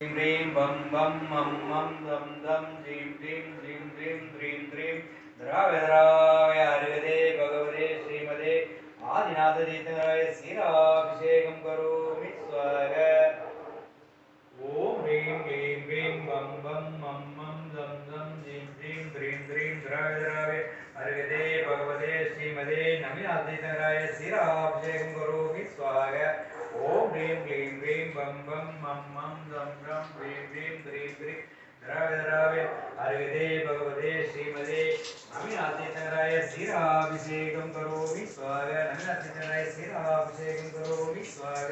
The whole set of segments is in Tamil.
ह्रीं ह्रीं बं बं मं मं दं दं ह्रीं ह्रीं ह्रीं ह्रीं ह्रीं ह्रीं द्राव्य हरिवदे भगवते श्रीमदे आदिनाथतीर्थराय शिराभिषेकं करोमि स्वाग ॐ ह्रीं क्लीं ह्रीं बं बं मं दं ह्रीं ह्रीं ह्रीं ह्रीं द्रव्य द्राव्य हरिवदे भगवते श्रीमदे नमिनाथतीर्थराय शिराभिषेकं करोमि। स्वाग नमिनाथतीर्थराय शिराभिषेकं करोमि। स्वाग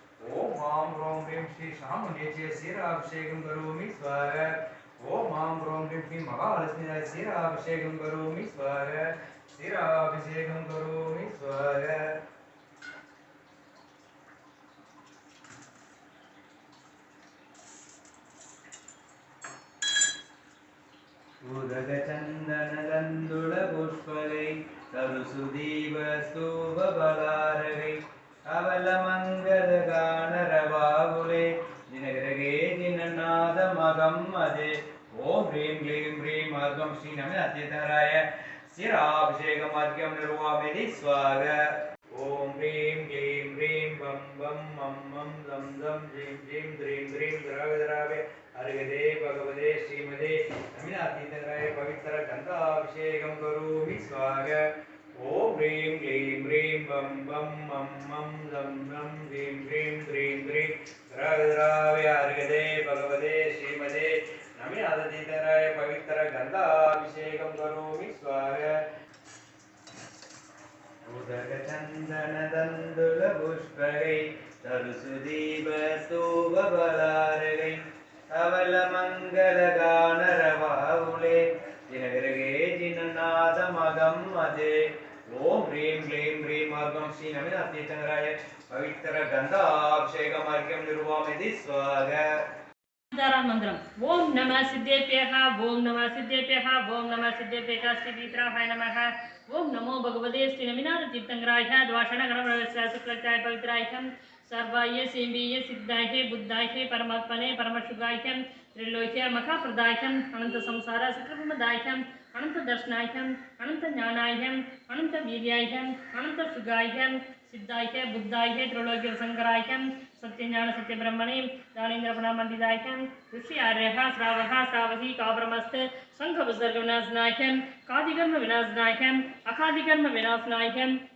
ओम आं रोम ह्रीं श्री शामुण्डेज्य क्षीराभिषेकं करोमि स्वाह ओम आं ह्रौं ह्रीं श्री महालक्ष्मीराय क्षीराभिषेकं करोमि स्वाह क्षीराभिषेकं करोमि स्वाह उदगचन्दनदन्दुळपुष्पलै तरुसुदीवस्तूपबलारगै அவல மங்கத காணரவாகுலே தினகிரகே தினநாத மகம் அதே. ஓம் ஹ்ரீம் க்ளீம் ஹ்ரீம் அர்க்கம் ஸ்ரீ நம அத்தியதராய சிராபிஷேகம் அர்க்கம் நிர்வாமிதி ஸ்வாக ஓம் ஹ்ரீம் க்ளீம் ஹ்ரீம் பம் பம் மம் மம் தம் தம் ஜீம் ஜீம் த்ரீம் த்ரீம் திராவிதராவே அருகதே பகவதே ஸ்ரீமதே. நமினாதீதராய பவித்திர கந்தாபிஷேகம் நமினாதீதராய பவித்திர கந்தாபிஷேகம் கரோமி ஸ்வாக உதகச்சந்தனதந்துல புஷ்பகை தருசுதீப ஸ்தூபபலாரகை அவல ஓம் ஹ்ரீம் க்ளீம் ஹ்ரீம் மார்க்கம் ஸ்ரீ நமினாத்தீச்சந்திராய பவித்திர கந்தாபிஷேகம் அர்க்கம் நிர்வாமிதி ஸ்வாக सीताराम मंत्र ओम नम सिद्धेभ्यः, ओम नम सिद्धेभ्यः, ओम नम सिद्धेभ्यः श्री वीतराय नमः। ओम नमो भगवते श्री नमीनाथ तीर्थंगराय द्वाषणगणप्रवेश्य शुक्लचाय पवित्रायं, सर्वाय सेम्बीय सिद्धाय, बुद्धाय, परमात्मने परमशुगाह्यं त्रिलोक्य मखाप्रदाह्यम् अनंत संसार सुकृपमदाह्यम् अनंत दर्शनाह्यम् अनंत ज्ञानाह्यम् अनंत वीर्याह्यम् अनंत सुगाह्यम् सिद्धाह्य बुद्धाह्य त्रिलोक्य शंकराह्यम् सत्यञ्जान सत्यब्रह्मणीं ज्ञानेन्द्रप्रणमण्डिताख्यं ऋषि आर्यः श्रावः श्रावहि काब्रमस्त शङ्खविसर्गविनाशनाख्यं कादिकर्मविनाशनाख्यम् अखादिकर्मविनाशनाख्यं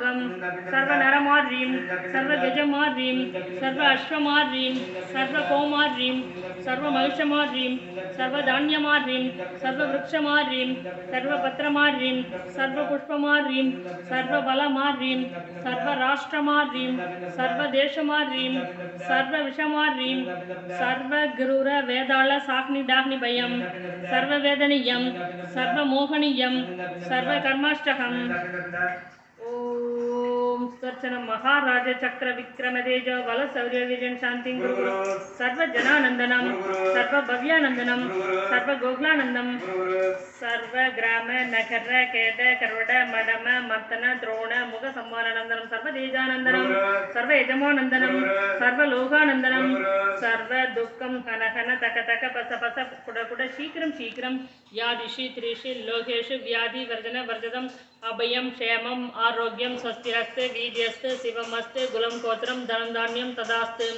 சர்வகம் சர்வ நரமார்ரீம் சர்வ கஜமார்ரீம் சர்வ அஸ்வமார்ரீம் சர்வ கோமார்ரீம் சர்வ மகிஷமார்ரீம் சர்வ தானியமார்ரீம் சர்வ விரக்ஷமார்ரீம் சர்வ பத்திரமார்ரீம் சர்வ புஷ்பமார்ரீம் சர்வ பலமார்ரீம் சர்வ ராஷ்டிரமார்ரீம் சர்வ தேசமார்ரீம் சர்வ விஷமார்ரீம் சர்வ குருர வேதாள சாக்னி டாக்னி பயம் சர்வ வேதனியம் சர்வ மோகனியம் சர்வ கர்மாஷ்டகம் ஓம் ஸ்வர்ச்சனம் மகாராஜ சக்கர விக்ரம தேஜ பல சௌரிய விஜன் சாந்தி குரு. சர்வ ஜனானந்தனம். சர்வ பவ்யானந்தனம். சர்வ கோகுலானந்தம். சர்வ கிராம நகர கேட கருட மடம மத்தன துரோண முக சம்மானந்தனம் சர்வ தேஜானந்தனம். சர்வ யஜமானந்தனம். சர்வ லோகானந்தனம். சர்வ துக்கம் ஹனஹன தக தக பச பச குட குட சீக்கிரம் சீக்கிரம். யாதிஷி திரிஷி லோகேஷு வியாதி வர்ஜன வர்ஜதம். அபயம் க்ஷேமம் ஆரோக்கியம் ஸ்வஸ்திரஸ்து வீதியஸ்து சிவமஸ்து குலம் கோத்திரம் தனம் தானியம் ததாஸ்து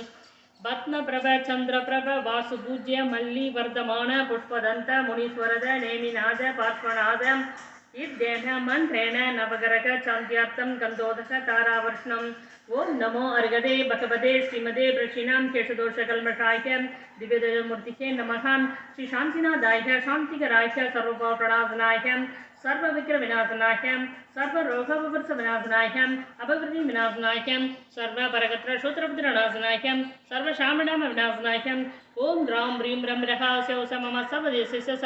பத்மபிரப சந்திரபிரப வாசு பூஜ்ய மல்லி வர்த்தமான புஷ்பதந்த முனீஸ்வரத நேமிநாத பார்த்மநாத मन्त्रेण नवगरकचान्द्याप्तं गन्धोदश तारावर्ष्णम् ओं नमो अर्गदे भगवते श्रीमदे प्रक्षीणां केशदोषकल्मषाय दिव्यदयमूर्तिके नमः। श्रीशान्तिनादाय शान्तिकराय सर्वभावप्रणाशनाय सर्वविक्रमविनाशनाय सर्वरोगपवर्षविनाशनाय अपवृत्तिविनाशनाय सर्वपरगत्रशूत्रपुत्रनाशनाय सर्वशामणामविनाशनाय ॐ ग्रां ह्रीं रं रः स्यौ स मम सर्वदेशस्य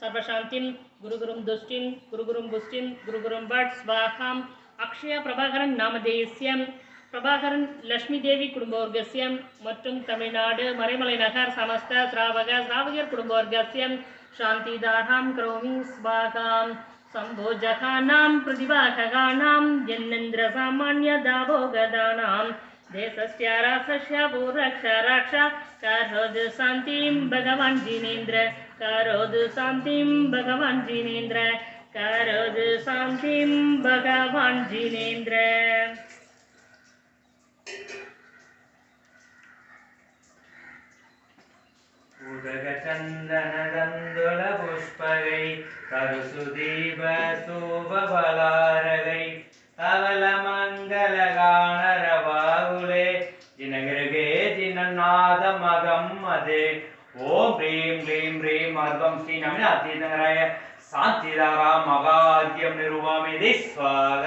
सर्वशान्तिं गुरुगुरुं दुष्टिं गुरुगुरुं दुष्टिं गुरुगुरुं भट् स्वाहाम् अक्षयप्रभाकरन्नामधेयस्यं प्रभाकरन् लक्ष्मीदेवी कुटुम्बवर्गस्य मतुं तमिळ्नाडु मरेमलैनगर समस्त श्रावक श्रावकर् कुटुम्बवर्गस्य शान्तिदाहां क्रों स्वाहां सम्भोजकानां प्रतिभागानां जनेन्द्रसामान्यदावोगदानां देशस्यां भगवान् दिनेन्द्र करोतु शान्तिं भगवान् जिनेन्द्र करोतु शान्तिं भगवान् जिनेन्द्र उदगचन्दनदन्दुलपुष्पगै करसुदीपशोभबलार ஓம் ஹ்ரீம் ஹ்ரீம் ஹ்ரீம் அர்பம் ஸ்ரீ நமின அத்தீதங்கராய சாந்திதாராம் மகாத்தியம் நிருபாமிதி ஸ்வாக